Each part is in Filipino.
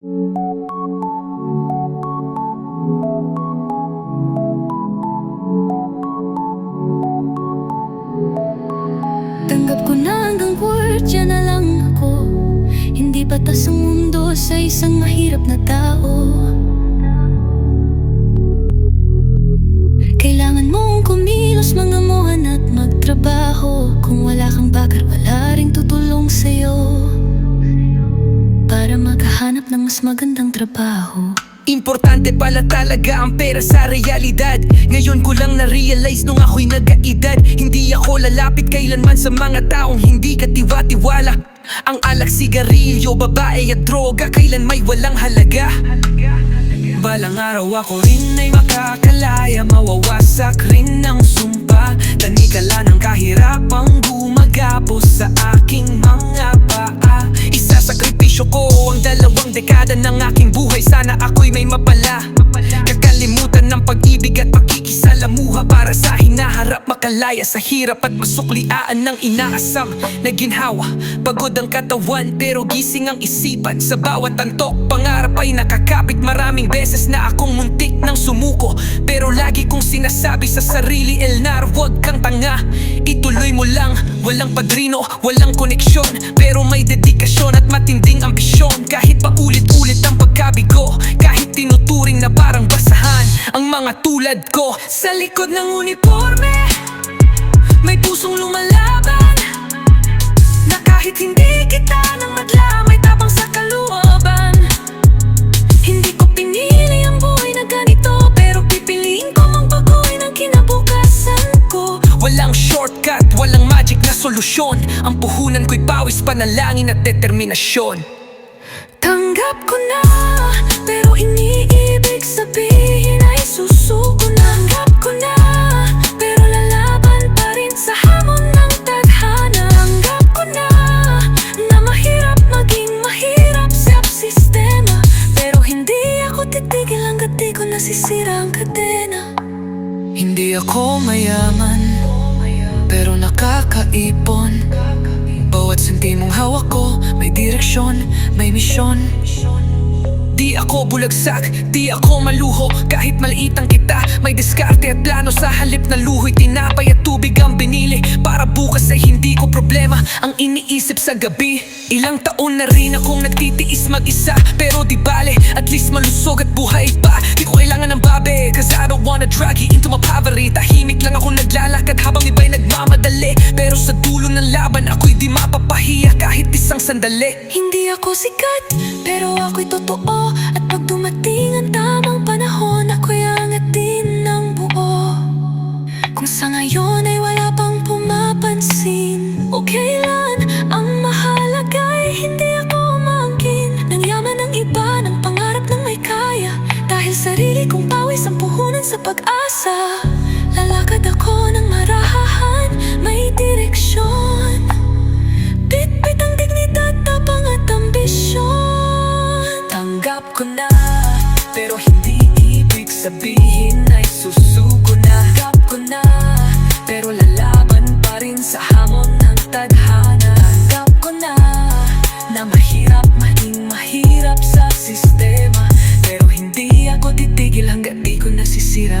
Tanggap ko na hanggang kwartya na lang ako. Hindi batas ang mundo sa isang mahirap na tao Para makahanap ng mas magandang trabaho. Importante pala talaga ang pera sa realidad. Ngayon ko lang na-realize nung ako'y nagkaedad. Hindi ako lalapit kailanman sa mga taong hindi katiwa-tiwala Ang alak, sigarilyo, babae at droga Kailan may walang halaga? Balang araw ako rin ay makakalaya. Mawawasak rin ng sumpa. Tanikala aking buhay. Sana ako'y may mapala Kakalimutan ng pag-ibig at pakikisalamuha Para sa hinaharap makalaya sa hirap at masukliaan ng inaasam. Na ginhawa Pagod ang katawan pero gising ang isipan. Sa bawat antok pangarap ay nakakapit. Maraming beses na akong muntik ng sumuko Pero lagi kong sinasabi sa sarili Elnar huwag kang tanga. Ituloy mo lang, walang padrino, walang koneksyon Pero may dedikasyon at matinding ambisyon. Kahit pa ulit-ulit ang pagkabigo mga tulad ko. Sa likod ng uniforme May pusong lumalaban. Na kahit hindi kita nang madla May tapang sa kaluwaban Hindi ko pinili ang buhay na ganito Pero pipiliin ko magbagoy ng kinabukasan ko. Walang shortcut, walang magic na solusyon. Ang puhunan ko'y pawis, panalangin at determinasyon. Tanggap ko na, nasisira ang kadena Hindi ako mayaman, pero nakakaipon. Bawat sentimong hawak ko May direksyon, may misyon. Di ako bulagsak, di ako maluho. Kahit maliit ang kita May diskarte at plano. Sa halip na luho'y Tinapay at tubig ang binili. Para bukas ay hindi ko problema Ang iniisip sa gabi. Ilang taon na rin akong nagtitiis mag-isa. Pero di bale, at least malusog at buhay pa drag into my poverty. Tahimik lang ako naglalakad habang iba'y nagmamadali. Pero sa dulo ng laban ako'y di mapapahiya kahit isang sandali. Hindi ako sikat, pero ako'y totoo sa pag-asa. Lalakad ako ng marahahan, may direksyon. Bitbit ang dignidad, tapang at ambisyon. Tanggap ko na, pero hindi ibig sabihin ay susuko na. Tanggap ko na, pero lalaban pa rin sa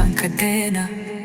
cadena, en cadena.